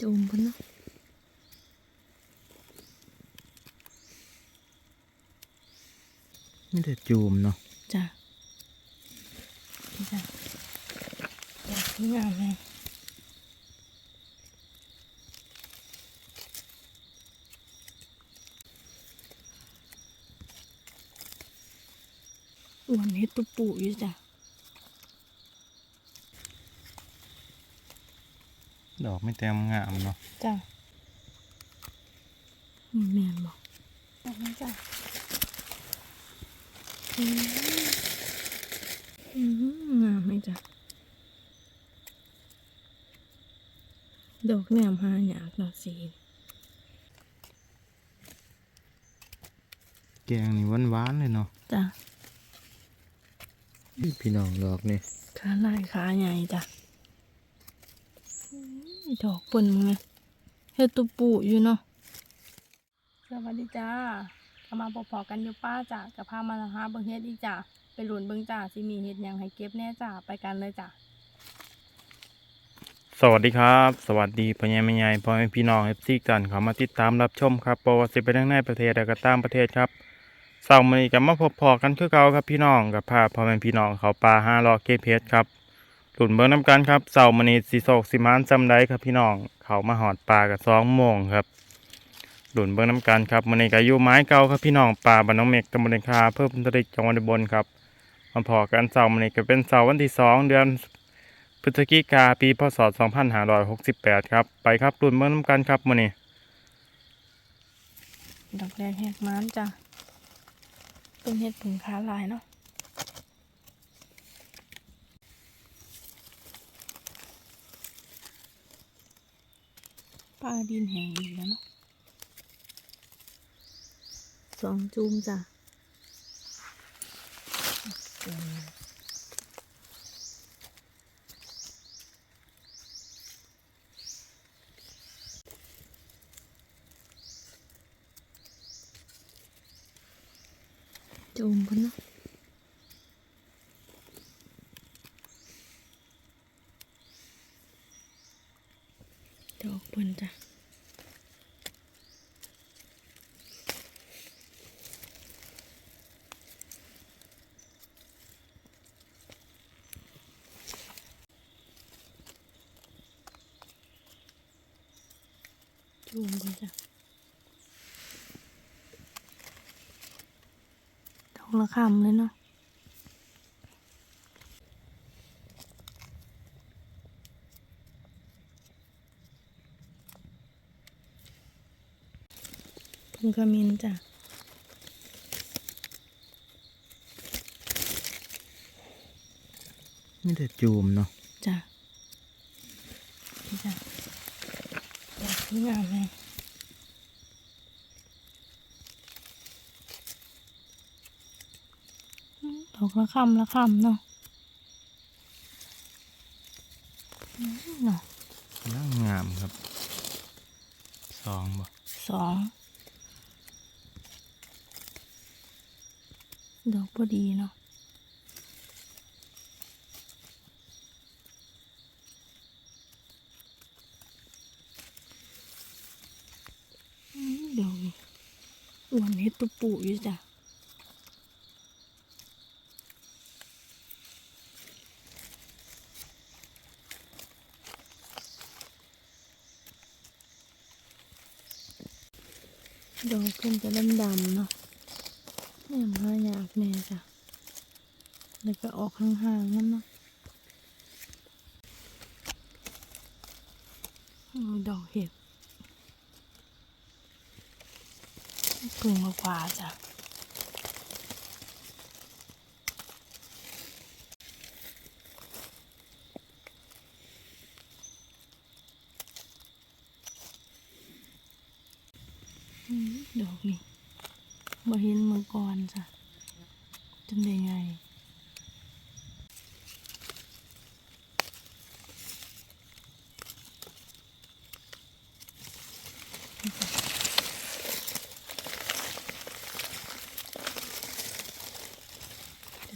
จมพุ่นเนาะไม่ได้จูมเนาะจ้ะนี่จ้ะอยากงามเลยอ้วนเฮ็ดตุปูอยู่จ้ะ อกไม่เต็มงามเนาะจ้ะมีแมนบอกบอกนะจ้ะอืมอืมงามไหมจ้ะดอกแหนมหาหยากเนาะสีแกงนี่หวานๆเลยเนาะจ้ะพี่น้องดอกนี่ขาลายขาใหญ่จ้ะอืม ดอกเปิ่นมึงไงเฮ็ดตุปูอยู่เนาะสวัสดีจ้าก็มาพอๆกันอยู่ป้าจ้ะกับพามาหาเบิ่งเฮ็ดอีกจ้ะไปหลุนเบิ่งจ้าสิมีเฮ็ดหยังให้เก็บแน่จ้าไปกันเลยจ้ะสวัสดีครับ สวัสดีพ่อใหญ่แม่ใหญ่พ่อแม่พี่น้องเอฟซีกันเขามาติดตามรับชมครับประวัติไปทั้งในประเทศและก็ต่างประเทศครับเสาร์มื้อนี้ก็มาพบพอกันคือเก่าครับพี่น้องกับพาพ่อแม่พี่น้องเขาปลาห้ารอเก็บเฮ็ดครับ หลุนเบิ่งน้ำกันครับเสาร์มื้อนี้สิโศกสิมานจำได้ครับพี่น้องเขามาหอดปลากับสองโมงครับหลุนเบิ่งน้ำกันครับมื้อนี้ก็อยู่ไม้เก่าครับพี่น้องปลาบ้านน้องเมกตำบลเลนคาเพิ่มตริกจังหวัดบลครับมาพอกันเสาร์มื้อนี้ก็เป็นเสาร์วันที่สองเดือนพฤศจิกาปีพศ2568 ครับ ไปครับรุ่นเมื่อน้ำกันครับมื้อนี้ดอกแรกแหกม้านจ้ะเป็นเฮ็ดผึ่งขาลายเนาะ ปลาดินแห้งอีกแล้วเนาะสองจูมจ้ะเกินจูมพุ่นเนาะดอกเพุ่นจ้ะ จูมพุ่นจ้ะดอกละคำเลยเนาะพึ่งขมิ้นจ้ะไม่ได้จูมเนาะจ้ะนี่จ้ะดอกสวย งามเลยอืมดอกละคำละคำเนาะอืมเนาะย่างงามครับสองบ่สองดอกพอดีเนาะอืมดอกนี่ อ้วนเฮ็ดตุปูอยู่จ้ะดอกเพิ่นจะดำๆเนาะแม่มายากแน่จ้ะ แล้วก็ออกห่างๆนั่นเนาะดอกเห็ด ปึงกว่าจ้ะอืมดอกนี่บ่เห็นเมื่อก่อนจ้ะจำได้ไง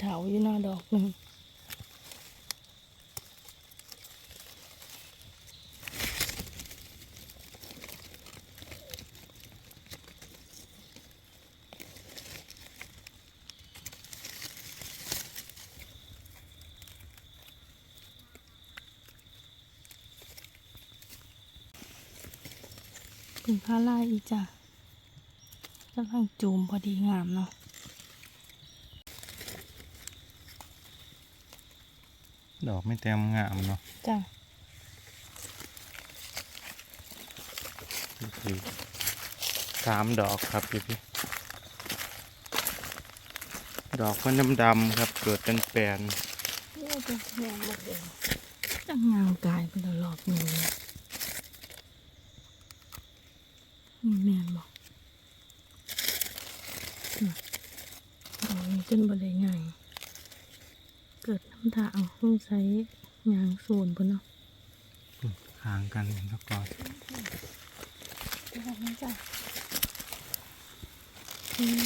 เถาอยู่หน้าดอกหนึ่ง พึ่งพาลายอีจ้ะกำลังจูมพอดีงามเนาะดอกไม่เต็มงามเนาะจ้ะนี่คือสามดอกครับพี่พี่ดอกมันดำๆครับ เกิดเป็นแปลนนี่จะแมงหมดเลยจังงามกายไปแล้วรอบหนึ่งเลย นี่แมนบอกน่ะดอกนี้จนบ่ได้ใหญ่ เกิดน้ำทางห้องใช้ยางส่วนพุ่นเนาะห่างกันแล้วก่อนดอกนี้จ้ะอืม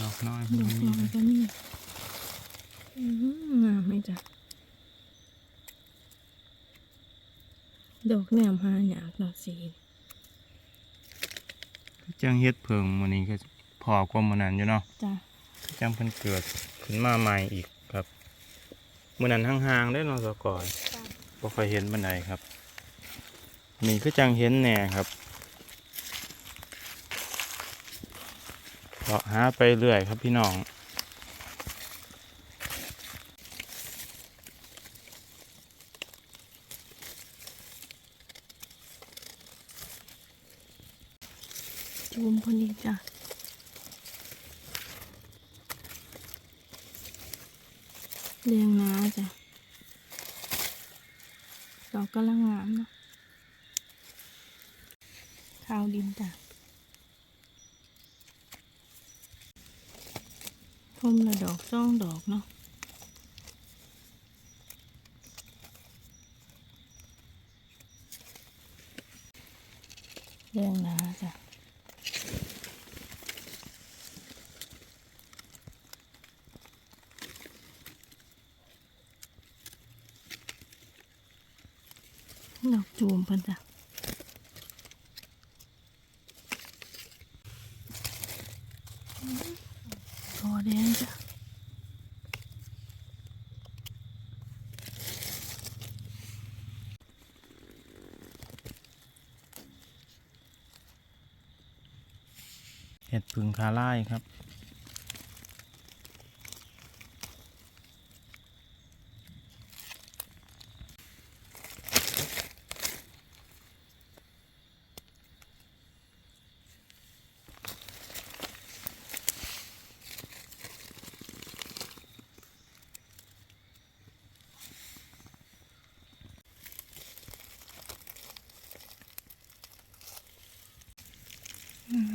ดอกน้อยดอกน้อยก็มีอืมงามไหมจ้ะดอกแหนมหาหยากเนาะสี จังเฮ็ดเพิงมันนี้ก็พอกว่ามันนั้นอยู่เนาะจ้ะจังเพิ่นเกิดขึ้นมาใหม่อีกครับมันนั้นห่างๆได้เนาะสก่อนบ่ค่อยเห็นบันไดครับ นี่คือจังเห็นแหน่ครับเลาะหาไปเรื่อยครับพี่น้อง จูมพอดีจ้ะเรียงน้าจ้ะดอกกำลังงามเนาะข้าวดินจ้ะทมละดอกซ่องดอกเนาะเรียงน้าจ้ะ ดอกจูมเพิ่นจ้ะคอแดงจ้ะเห็ดพึ่งคาไล่ครับ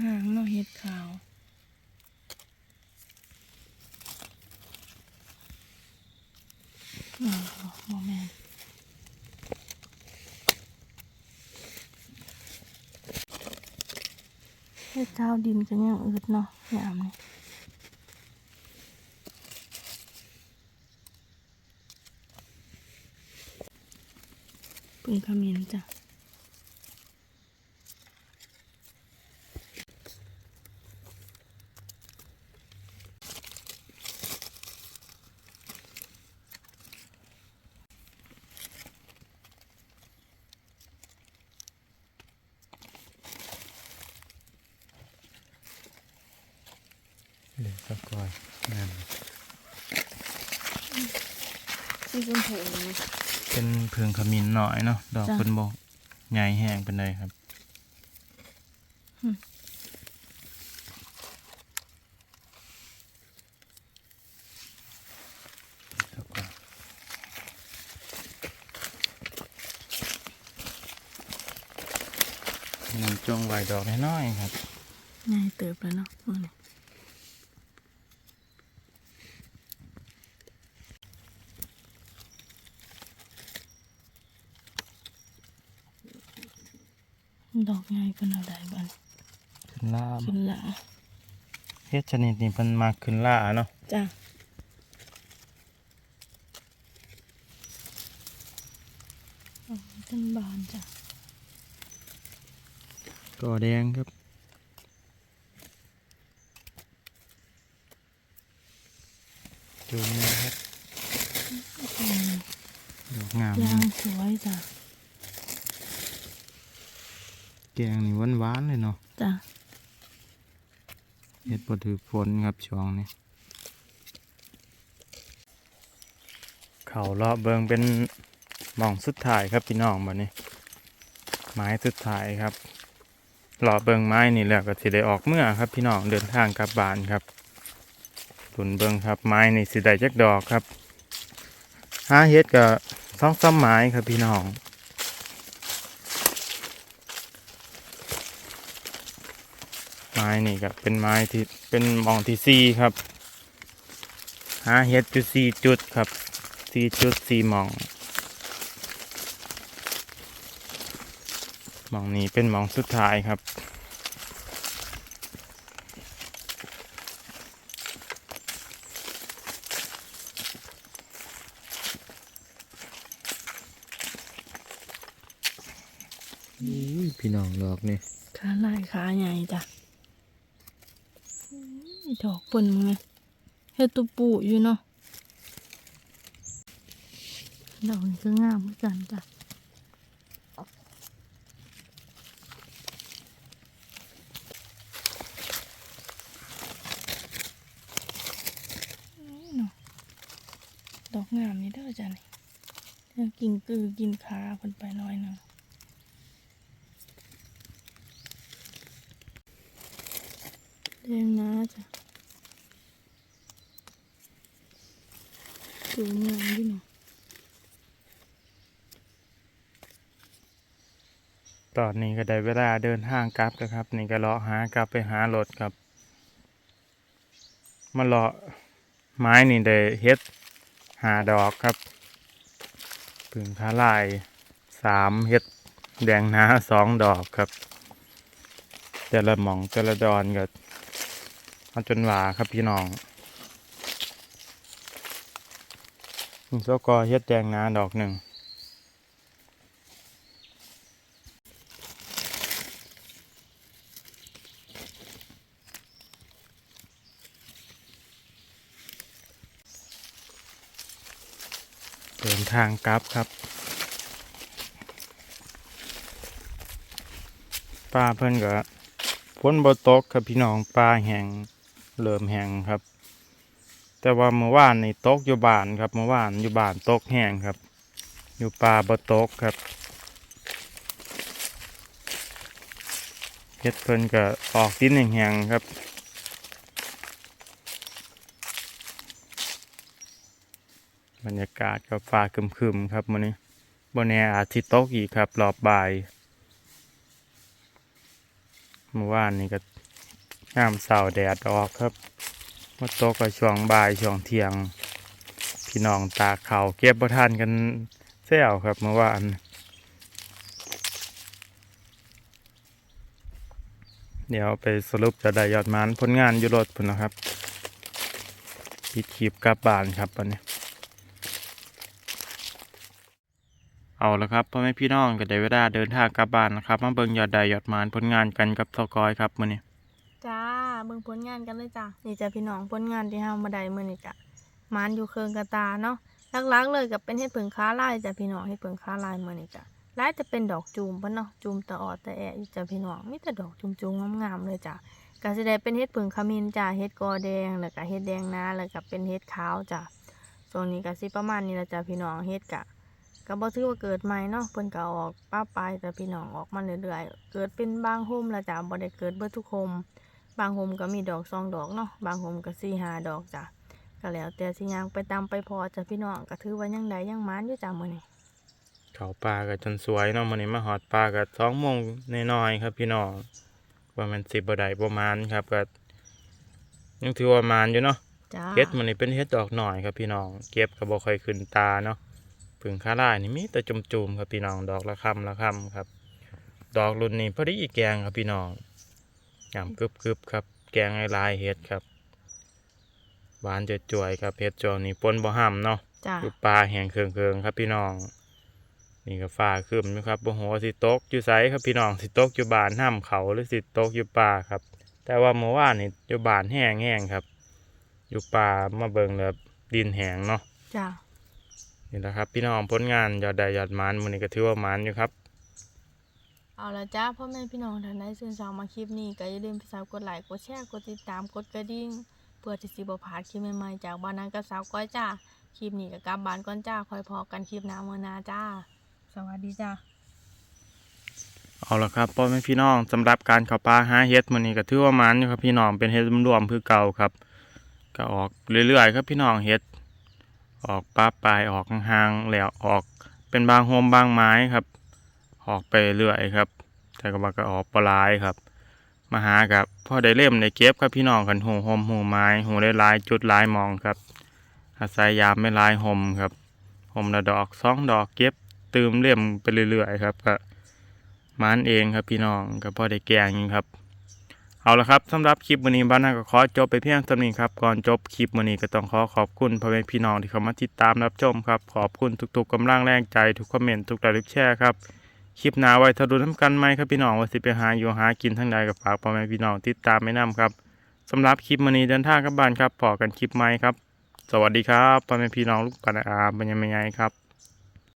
ห่างๆเนาะเห็ดขาว อ๋อโมแมนเฮ็ดข้าวดินกันยังอึดเนาะยามนี่ปุ่งขมิ้นจ้ะ เหลือสก่อนนั่น สีชมพูนะ เป็นเพิงขมิ้นหน่อยเนาะดอกจ้ะ เป็นบกใหญ่แห้งเป็นเลยครับอืมแล้วก็หนึ่งจงไหวดอกน้อยๆครับ ง่ายเติบแล้วเนาะมื้อนี้ ดอกง่ายเป็นเอาได้บ้านขึ้นล่าขึ้นหละเฮ็ดชนิดนี้มันมาขึ้นล่าเนาะจ้ะอ๋อเป็นบานจ้ะก่อแดงครับจูงนะครับ อืม ดอ กงามยางสวยจ้ะกงนี่หวานๆเลยเนาะจ้ะเฮ็ดบ่ถือฝนครับช่วงนี้เขาเลาะเบิงเป็นหม่องสุดท้ายครับพี่น้องบัดนี้ไม้สุดท้ายครับเลาะเบิงไม้นี่แล้วก็สิได้ออกเมื่อครับ พี่น้องเดินทางกลับบ้านครับตุนเบิงครับ ไม้นี่สิได้จักดอกครับหาเฮ็ดก็สองสามไม้ครับพี่น้อง ไม้นี่ก็เป็นไม้ที่เป็นหมองที่สี่ครับ หาเฮ็ดจุดสี่จุดครับสี่จุดสี่หมองหมองนี้เป็นหมองสุดท้ายครับอุ้ยพี่น้องดอกนี่ขาลายขาใหญ่จ้ะอุ้ย ดอกเปิ่นมึงไงเฮ็ดตัวปูอยู่เนาะดอกนี้ก็งามเหมือนกันจ้ะดอกงามนี่เด้อจ้ะนี่กินกือกินขาเพิ่นไปน้อยหนึง แดงนะจ้ะสวยงามดีเนาะตอนนี้ก็ได้เวลาเดินทางกลับแล้วครับ นี่ก็เลาะหากลับไปหารถครับมาเลาะไม้นี่ได้เฮ็ดหาดอกครับผึ่งขาลายสามเฮ็ดแดงนาสองดอกครับ แต่ละหม่องแต่ละดอนก็ เอาจนหวาครับพี่น้องนี่สกอเฮ็ดแดงนาดอกหนึ่งเดินทางกลับครับป้าเพิ่นก็ฝนบ่ตกครับพี่น้องปลาแห้ง เริ่มแห้งครับ แต่ว่าเมื่อวานนี่ตกอยู่บ้านครับเมื่อวานอยู่บ้านตกแห้งครับ อยู่ป่าบ่ตกครับเฮ็ดเพิ่นก็ออกดินแห้งๆครับบรรยากาศก็ฟ้าคึมๆครับมื้อนี้บนแนอาทิตย์ตกอีกครับรอบบ่ายเมื่อวานนี่ก็ งามเสาแดดออกครับมาตกก็ช่วงบ่ายช่วงเที่ยง พี่น้องตาเขาเก็บบ่ทันกันแซวครับเมื่อวานเดี๋ยวไปสรุปจะได้ยอดมันผลงานยู่รถพุ่นะครับปิดคลิปกลับบ้านครับวันนี้เอาละครับพ่อแม่พี่น้องก็ได้เวลาเดินทางกลับบ้านนะครับมาเบิ่งยอดใดยอดมานผลงานกันกับสกอยครับมื้อนี้ เบิ่งผลงานกันเลยจ้ะนี่จ้ะพี่น้องผลงานที่เฮามาได้มื้อนี้จ้ะมานอยู่เคิงกระตาเนาะหลักๆเลยก็เป็นเฮ็ดผึ่งค้าลายจ้ะพี่น้องเฮ็ดผึ่งค้าลายมื้อนี้จ้ะลายจะเป็นดอกจูมปะเนาะจูมตะออดตะแอะจ้ะพี่น้องมีแต่ดอกจุมๆงามๆเลยจ้ะก็สิได้เป็นเฮ็ดผึ่งขมิ้นจ้ะเฮ็ดกอแดงแล้วก็เฮ็ดแดงนาแล้วก็เป็นเฮ็ดขาวจ้ะส่วนนี้ก็สิประมาณนี้ละจ้ะพี่น้องเฮ็ดกะก็บ่ถือว่าเกิดใหม่เนาะเพิ่นก็อาออกป้าปลายแต่พี่น้องออกมาเรื่อยๆเกิดเป็นบางโฮมละจ้ะบ่ได้เกิดเบิดทุกโฮม บางโฮมก็มีดอกสองดอกเนาะบางโฮมก็สี่ห้าดอกจ้ะก็แล้วแต่สิย่างไปตามไปพอจ้ะพี่น้องก็ถือว่ายังได้ยังหมานอยู่จ้ะมื้อนี้เขาปลาก็จนสวยเนาะมื้อนี้มาหอดปลาก็2โมงน้อยๆครับ พี่น้องว่ามันสิบ่ได้ประมาณครับก็ยังถือว่ามานอยู่เนาะจ้าเฮ็ดมื้อนี้เป็นเฮ็ดดอกหน่อยครับพี่น้อง เก็บก็บ่ค่อยขึ้นตาเนาะผึ่งคาร่ายนี่มีแต่จุ่มๆครับพี่น้องดอกละคำละคำครับ ดอกรุ่นนี้พอดีแกงครับพี่น้อง ยำกรึบๆครับ แกงหลายๆเฮ็ดครับหวานจ่วยๆครับเฮ็ดจอนี่ปนบ่ห้ำเนาะจ้าอยู่ปลาแห้งเคืองๆครับพี่น้อง นี่ก็ฟ้าครึมอยู่ครับบ่ฮู้ว่าสิตกอยู่ไสครับพี่น้องสิตกอยู่บ้านห้ำเขาหรือสิตกอยู่ป่าครับ แต่ว่าเมื่อวานนี่อยู่บ้านแห้งแห้งครับ อยู่ป่ามาเบิ่งแล้วดินแห้งเนาะจ้านี่แหละครับ พี่น้องผลงานยอดใดยอดหมันมื้อนี้ก็ถือว่าหมันอยู่ครับ เอาละจ้าพ่อแม่พี่น้องท่านใดชื่นชอบมาคลิปนี้ก็อย่าลืมไปสากดไลค์กดแชร์กดติดตามกดกระดิ่งเพื่อที่สิบ่พลาดคลิปใหม่ๆจากบ้านนั้นกับสาวก้อยจ้าคลิปนี้ก็กลับบ้านก่อนจ้าคอยพอกันคลิปหน้ามื้อนาจ้า สวัสดีจ้า เอาละครับพ่อแม่พี่น้องสำหรับการเข้าป่าหาเห็ดมื้อนี้ก็ถือว่ามันอยู่ครับพี่น้องเป็นเห็ดรวมๆคือเก่าครับ ก็ออกเรื่อยๆครับพี่น้องเห็ดออกป้าปลายออกห่างๆแล้วออกเป็นบางโฮมบางไม้ครับ ออกไปเรื่อยครับ แต่ก็ว่าก็ออกปลายครับ มาหากับพ่อได้เล่มได้เก็บครับพี่น้องกันหูโฮมหูไม้หูได้ลายจุดลายมองครับ อาศัยยามไม่ลายโฮมครับโฮมละดอกสองดอกเก็บตืมเล่มไปเรื่อยๆครับก็มันเองครับพี่น้องก็พ่อได้แกงอยู่ครับเอาละครับสำหรับคลิปวันนี้บ้านนาก็ขอจบไปเพียงเท่านี้ครับ ก่อนจบคลิปวันนี้ก็ต้องขอขอบคุณพ่อแม่พี่น้องที่เข้ามาติดตามรับชมครับ ขอบคุณทุกๆกำลังแรงใจทุกคอมเมนต์ทุกไลค์ทุกแชร์ครับ คลิปหน้าไว้ถ้าดูน้ำกันไหมครับพี่น้องว่าสิไปหาอยู่หากินทั้งใดกับฝากพ่อแม่พี่น้องติดตามไม่นำครับสำหรับคลิปวันนี้เดินทางกับบ้านครับพอกันคลิปใหม่ครับ สวัสดีครับพ่อแม่พี่น้องลูกกันอาบรรยายครับ